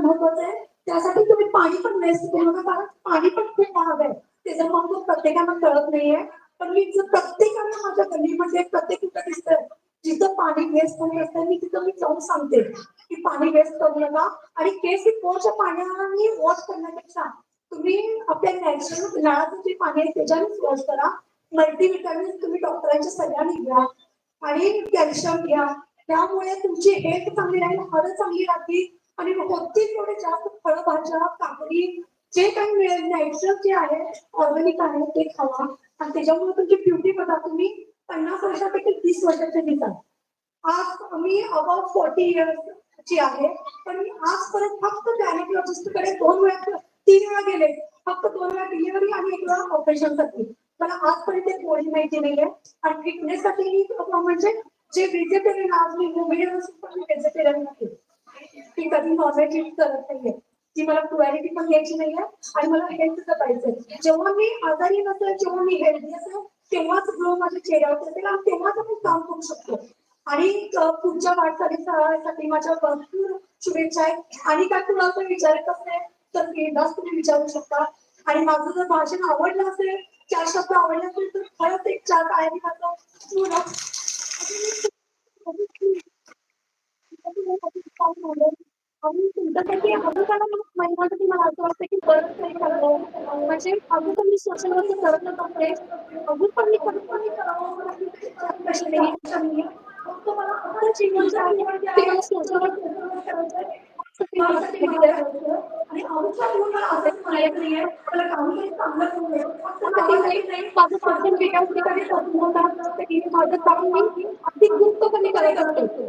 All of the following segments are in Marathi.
महत्वाचं आहे. त्यासाठी तुम्ही पाणी पण वेस्ट करू नका कारण पाणी पण खूप महाग आहे. त्याचं महत्त्व प्रत्येकाला कळत नाहीये. पण मी प्रत्येकाला माझ्या गल्लीमध्ये प्रत्येक कुठं दिसतंय जिथं पाणी वेस्ट होत असतं मी तिथं मी जाऊन सांगते की पाणी वेस्ट करू नका. आणि केस ही पोरच्या पाण्याने वॉश करण्यापेक्षा तुम्ही आपल्या नॅचरल नळाचं जे पाणी आहे त्याच्यानेच वॉश करा. मल्टीव्हिटॅमिन तुम्ही डॉक्टरांच्या सल्ल्याने घ्या. आणि कॅल्शियम घ्या. त्यामुळे तुमची हेल्थ चांगली राहील हळद चांगली राहतील. आणि होतील तेवढे जास्त फळभाज्या काकडी जे काही मिळेल नॅचरल जे आहे ऑर्गॅनिक आहे ते खावा. आणि त्याच्यामुळे तुमची ब्युटी बघा तुम्ही पन्नास वर्षापैकी तीस वर्षाचे दिसाल आज मी अबाउट फोर्टी इयर्स ची आहे पण मी आजपर्यंत फक्त गॅनेकॉलॉजिस्टकडे दोन वेळा तीन वेळा गेले. फक्त दोन वेळा डिलिव्हरी आणि एक वेळा ऑपरेशनसाठी. मला आजपर्यंत ते गोळी माहिती नाहीये. आणि फिटनेस साठी म्हणजे जे व्हेजिटेरियन आज मी व्हेजिटेरियन पण मी व्हेजिटेरियन नाही ती कधी नॉनव्हेज यूज करत नाहीये. ती मला क्वालिटी पण घ्यायची नाहीये आणि मला हेल्थ जपायचंय जेव्हा मी आजारी नसेल जेव्हा मी हेल्दी असेल तेव्हाच ग्लो माझ्या चेहऱ्यावर असेल आणि तेव्हाच आपण काम करू शकतो. आणि पुढच्या वाटचालीसाठी माझ्या भरपूर शुभेच्छा आहेत. आणि काय कुणाला पण विचारायचं असेल तर बिनधास्त तुम्ही विचारू शकता. आणि माझं जर भाषण आवडलं असेल चार शब्द आवडले असेल तर खरंच एक चार काय माझं हो आणि तुमच्यासाठी अजून काय महिन्यासाठी मला असं वाटतं की बरंच काही करावं म्हणजे अजून पण मी सोशल वर्क करतच असते अजून पण मी करत पण मी करावं कशी नाही फक्त मला आता जीवन जे आहे ते मला सोशल वर्क करायचं आणि आमच्या जीवनाला असंच म्हणायचं नाहीये मला काहीतरी चांगलं करू नये फक्त त्यासाठी नाही माझं पर्सन विकास मी कधी करत नव्हता की माझं काम मी अगदी गुप्तपणे करत असते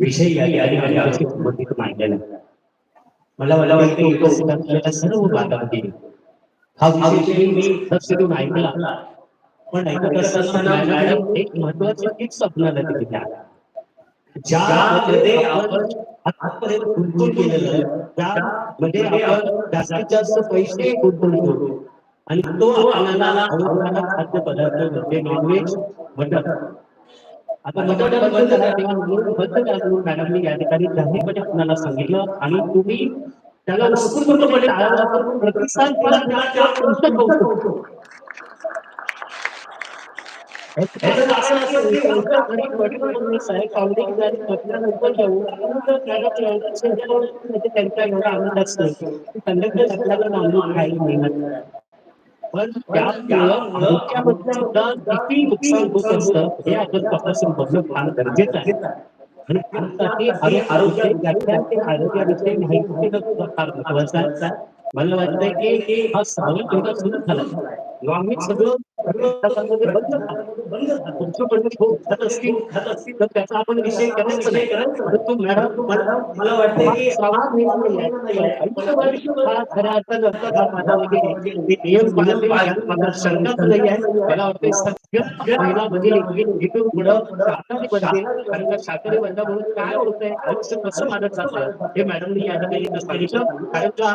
विषय या ठिकाणी अगदी संबंधित मांडलेला मला मला वाटतं उपस्थित असलेल्या सर्व भागामध्ये हा विषय मी लक्षातून ऐकला. पण ऐकत असताना मॅडम एक महत्वाचं एक स्वप्नाला तिथे आहे ज्यामध्ये आपण आतापर्यंत गुंतवून केलेलं त्यामध्ये आपण जास्तीत जास्त पैसे गुंतवून करतो आणि तो आपल्याला आवडणारा खाद्यपदार्थ म्हणजे नॉनव्हेज मटन आता मटन बंद तेव्हा बंद मॅडमनी या ठिकाणी जाहीरपणे आपल्याला सांगितलं आणि तुम्ही त्याला उत्स्फूर्तपणे म्हणजे टाळाला प्रतिसाद दिला त्याला तुमचं साहेब त्याला एवढा आनंद असतो कंडक्टर आपल्याला नॉनव्हेज काही मेहनत नाही. पण त्यामुळं आरोग्यामध्ये सुद्धा किती नुकसान होत असतं हे आपण तपासून बघणं फार गरजेचं आहे. आणि त्यासाठी आरोग्य ते आरोग्याविषयी माहिती देणं फार महत्वाचं आहे. मला वाटतंय की हा सगळं तेवढा सुरू झाला. नॉनव्हेज सगळं सगळं बंद झालं तुमचं म्हणणं खूप खात असतील खात असतील तर त्याचा आपण विषय करायचा नाही परंतु मॅडम मला मला वाटतं की श्रावण महिना नाही आहे. आयुष्यभर हा खऱ्या अर्थानं हा माझा वगैरे मी नियम पाळते यात मला शंकाच नाही आहे मला वाटतं सगळ्या महिला भगिनी इथून पुढं शाकाहारी बनतील कारण का शाकाहारी बनल्यामुळे काय होतंय आयुष्य कसं माझं चाललंय हे मॅडमनी या ठिकाणी सांगितलं कारण का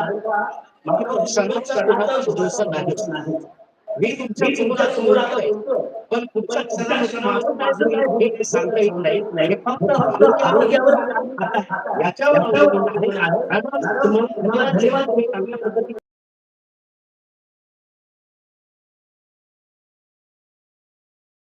मला शंकाच कोणाचाच दोष नाही मी तुमच्यासमोर समोर पण पुढच्या क्षणामध्ये माझं काय हे सांगता येत नाही फक्त आरोग्यावर आता याच्यावर अवलंबून आहे. तुम्हाला धन्यवाद चांगल्या पद्धतीने